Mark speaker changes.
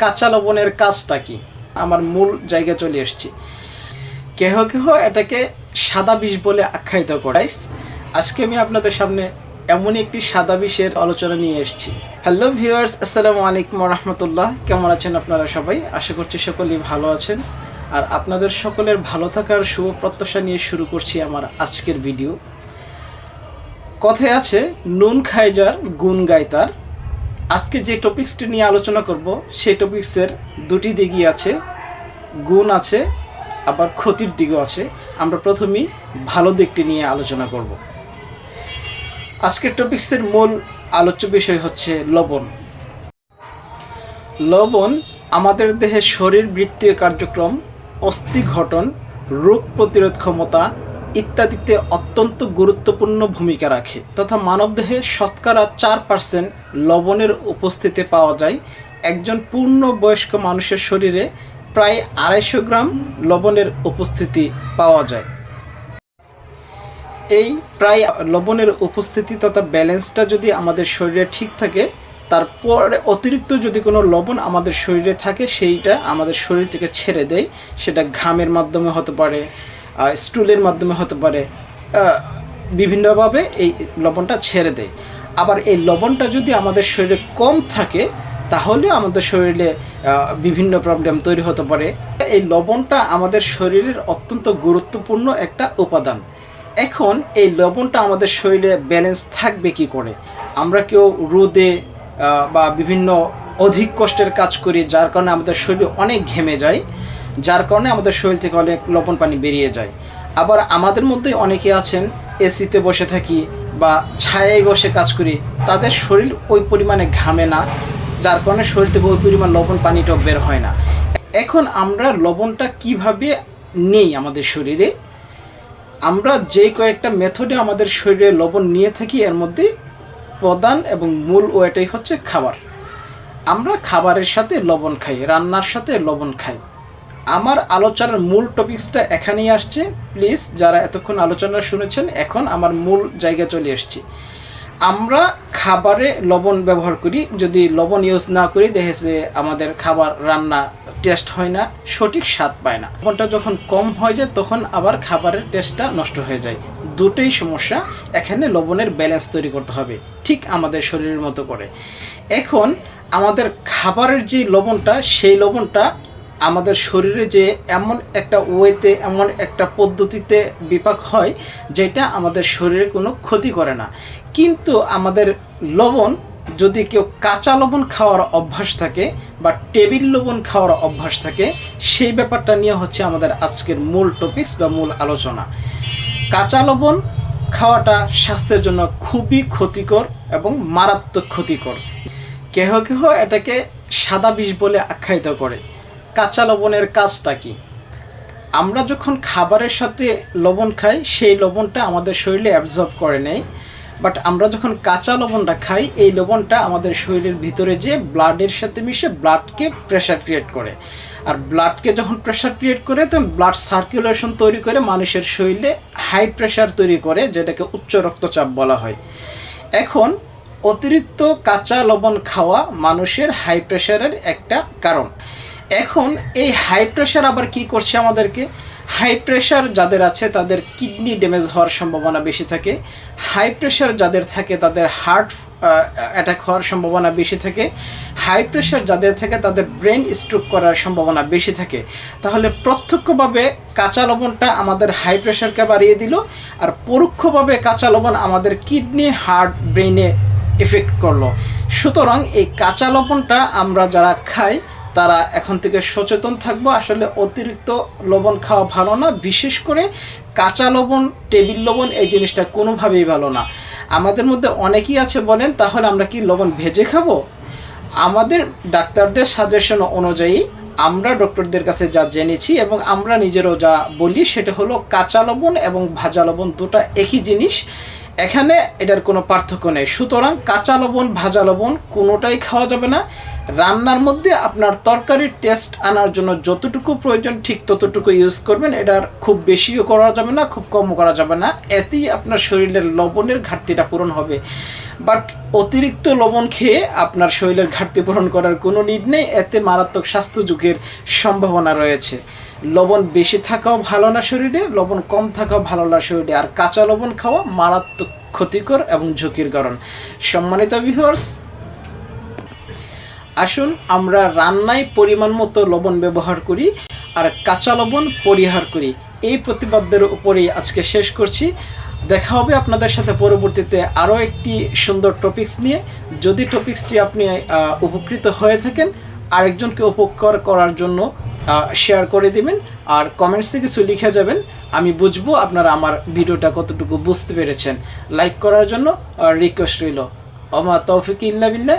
Speaker 1: কাঁচা লবণের কাজটা কি? আমার মূল জায়গায় চলে এসেছি। কেহ কেহ এটাকে সাদা বিষ বলে আখ্যায়িত করাইস আজকে আমি আপনাদের সামনে এমনই একটি সাদা বিষের আলোচনা নিয়ে এসেছি। হ্যালো ভিউয়ার্স আসসালামু আলাইকুম রহমতুল্লাহ কেমন আছেন আপনারা সবাই? আশা করছি সকলেই ভালো আছেন। আর আপনাদের সকলের ভালো থাকার শুভ প্রত্যাশা নিয়ে শুরু করছি আমার আজকের ভিডিও কথায় আছে, নুন খায় যার, গুণ গায় তার। আজকে যে টপিক্সটি নিয়ে আলোচনা করব, সেই টপিক্সের দুটি দিকই আছে। গুণ আছে, আবার ক্ষতির দিকও আছে। আমরা প্রথমেই ভালো দিকটি নিয়ে আলোচনা করব। আজকের টপিক্সের মূল আলোচ্য বিষয় হচ্ছে লবণ। লবণ আমাদের দেহে শরীর বৃত্তীয় কার্যক্রম অস্থি গঠন রোগ প্রতিরোধ ক্ষমতা ইত্যাদিতে অত্যন্ত গুরুত্বপূর্ণ ভূমিকা রাখে তথা মানবদেহে শতকরা চার পার্সেন্ট লবণের উপস্থিতি পাওয়া যায়। একজন পূর্ণ বয়স্ক মানুষের শরীরে প্রায় আড়াইশো গ্রাম লবণের উপস্থিতি পাওয়া যায়। এই প্রায় লবণের উপস্থিতি তথা ব্যালেন্সটা যদি আমাদের শরীরে ঠিক থাকে, তারপরে অতিরিক্ত যদি কোনো লবণ আমাদের শরীরে থাকে, সেইটা আমাদের শরীর থেকে ছেড়ে দেয়। সেটা ঘামের মাধ্যমে হতে পারে স্টুলের মাধ্যমে হতে পারে বিভিন্নভাবে এই লবণটা ছেড়ে দেয়। আবার এই লবণটা যদি আমাদের শরীরে কম থাকে, তাহলে আমাদের শরীরে বিভিন্ন প্রবলেম তৈরি হতে পারে। এই লবণটা আমাদের শরীরের অত্যন্ত গুরুত্বপূর্ণ একটা উপাদান। এখন এই লবণটা আমাদের শরীরে ব্যালেন্স থাকবে কি করে? আমরা কেউ রোদে বা বিভিন্ন অধিক কষ্টের কাজ করি, যার কারণে আমাদের শরীর অনেক ঘেমে যায়। যার কারণে আমাদের শরীর থেকে অনেক লবণ পানি বেরিয়ে যায়। আবার আমাদের মধ্যে অনেকে আছেন, এসিতে বসে থাকি বা ছায়ায় বসে কাজ করি, তাদের শরীর ওই পরিমাণে ঘামে না, যার কারণে শরীর থেকে ওই পরিমাণ লবণ পানিটাও বের হয় না। এখন আমরা লবণটা কীভাবে নেই আমাদের শরীরে? আমরা যে কয়েকটা মেথডে আমাদের শরীরে লবণ নিয়ে থাকি, এর মধ্যে প্রধান এবং মূল ওয়েটাই হচ্ছে খাবার। আমরা খাবারের সাথে লবণ খাই, রান্নার সাথে লবণ খাই। আমার আলোচনার মূল টপিকসটা এখানেই আসছে। প্লিজ, যারা এতক্ষণ আলোচনা শুনেছেন, এখন আমার মূল জায়গায় চলে এসেছি। আমরা খাবারে লবণ ব্যবহার করি। যদি লবণ ইউজ না করি দেখেছে আমাদের খাবার রান্না টেস্ট হয় না, সঠিক স্বাদ পায় না। লবণটা যখন কম হয়ে যায়, তখন আবার খাবারের টেস্টটা নষ্ট হয়ে যায়। দুটোই সমস্যা। এখানে লবণের ব্যালেন্স তৈরি করতে হবে। ঠিক আমাদের শরীরের মতো করে। এখন আমাদের খাবারের যে লবণটা, সেই লবণটা আমাদের শরীরে যে এমন একটা ওয়েতে, এমন একটা পদ্ধতিতে বিপাক হয়, যেটা আমাদের শরীরে কোনো ক্ষতি করে না। কিন্তু আমাদের লবণ, যদি কেউ কাঁচা লবণ খাওয়ার অভ্যাস থাকে বা টেবিল লবণ খাওয়ার অভ্যাস থাকে, সেই ব্যাপারটা নিয়ে হচ্ছে আমাদের আজকের মূল টপিক্স বা মূল আলোচনা। কাঁচা লবণ খাওয়াটা স্বাস্থ্যের জন্য খুবই ক্ষতিকর এবং মারাত্মক ক্ষতিকর। কেহ কেহ এটাকে সাদা বিষ বলে আখ্যায়িত করে। কাঁচা লবণের কাজটা কি? আমরা যখন খাবারের সাথে লবণ খাই, সেই লবণটা আমাদের শরীরে অ্যাবজর্ব করে নেয়। বাট আমরা যখন কাঁচা লবণটা খাই, এই লবণটা আমাদের শরীরের ভিতরে যে ব্লাডের সাথে মিশে ব্লাডকে প্রেশার ক্রিয়েট করে। আর ব্লাডকে যখন প্রেশার ক্রিয়েট করে, তখন ব্লাড সার্কুলেশন তৈরি করে মানুষের শরীরে হাই প্রেশার তৈরি করে, যেটাকে উচ্চ রক্তচাপ বলা হয়। এখন, অতিরিক্ত কাঁচা লবণ খাওয়া মানুষের হাই প্রেশারের একটা কারণ। এখন এই হাই প্রেশার আবার কি করছে আমাদেরকে? হাই প্রেশার যাদের আছে তাদের কিডনি ড্যামেজ হওয়ার সম্ভাবনা বেশি থাকে। হাই প্রেশার যাদের থাকে তাদের হার্ট অ্যাটাক হওয়ার সম্ভাবনা বেশি থাকে। হাই প্রেশার যাদের থাকে তাদের ব্রেন স্ট্রোক করার সম্ভাবনা বেশি থাকে। তাহলে প্রত্যক্ষভাবে কাঁচা লবণটা আমাদের হাই প্রেশারকে বাড়িয়ে দিল আর পরোক্ষভাবে কাঁচা লবণ আমাদের কিডনি হার্ট ব্রেনে এফেক্ট করল। সুতরাং এই কাঁচা লবণটা আমরা যারা খাই তারা এখন থেকে সচেতন থাকব। আসলে অতিরিক্ত লবণ খাওয়া ভালো না, বিশেষ করে কাঁচা লবণ, টেবিল লবণ, এই জিনিসটা কোনোভাবেই ভালো না। আমাদের মধ্যে অনেকেই আছে বলেন, তাহলে আমরা কি লবণ ভেজে খাব? আমাদের ডাক্তারদের সাজেশন অনুযায়ী আমরা ডক্টরদের কাছে যা জেনেছি এবং আমরা নিজেরও যা বলি, সেটা হলো কাঁচা লবণ এবং ভাজা লবণ দুটো একই জিনিস। এখানে এটার কোনো পার্থক্য নেই। সুতরাং কাঁচা লবণ, ভাজা লবণ কোনোটাই খাওয়া যাবে না। রান্নার মধ্যে আপনার তরকারির টেস্ট আনার জন্য যতটুকু প্রয়োজন ঠিক ততটুকু ইউজ করবেন। এটার খুব বেশিও করা যাবে না, খুব কমও করা যাবে না। এতেই আপনার শরীরের লবণের ঘাটতিটা পূরণ হবে। বাট অতিরিক্ত লবণ খেয়ে আপনার শরীরের ঘাটতি পূরণ করার কোনো নিড নেই। এতে মারাত্মক স্বাস্থ্য ঝুঁকির সম্ভাবনা রয়েছে। লবণ বেশি থাকাও ভালো না শরীরে, লবণ কম থাকাও ভালো না শরীরে। আর কাঁচা লবণ খাওয়া মারাত্মক ক্ষতিকর এবং ঝুঁকির কারণ। সম্মানিত ভিউয়ার্স আসুন আমরা রান্নায় পরিমাণ মতো লবণ ব্যবহার করি আর কাঁচা লবণ পরিহার করি। এই প্রতিবাদ্যের উপরেই আজকে শেষ করছি। দেখা হবে আপনাদের সাথে পরবর্তীতে আরও একটি সুন্দর টপিকস নিয়ে। যদি টপিকসটি আপনি উপকৃত হয়ে থাকেন, আরেকজনকে উপকার করার জন্য শেয়ার করে দিবেন আর কমেন্টসে কিছু লিখে যাবেন। আমি বুঝব আপনারা আমার ভিডিওটা কতটুকু বুঝতে পেরেছেন। লাইক করার জন্য রিকোয়েস্ট রইল। ওমা তৌফিক ইল্লা বিল্লাহ।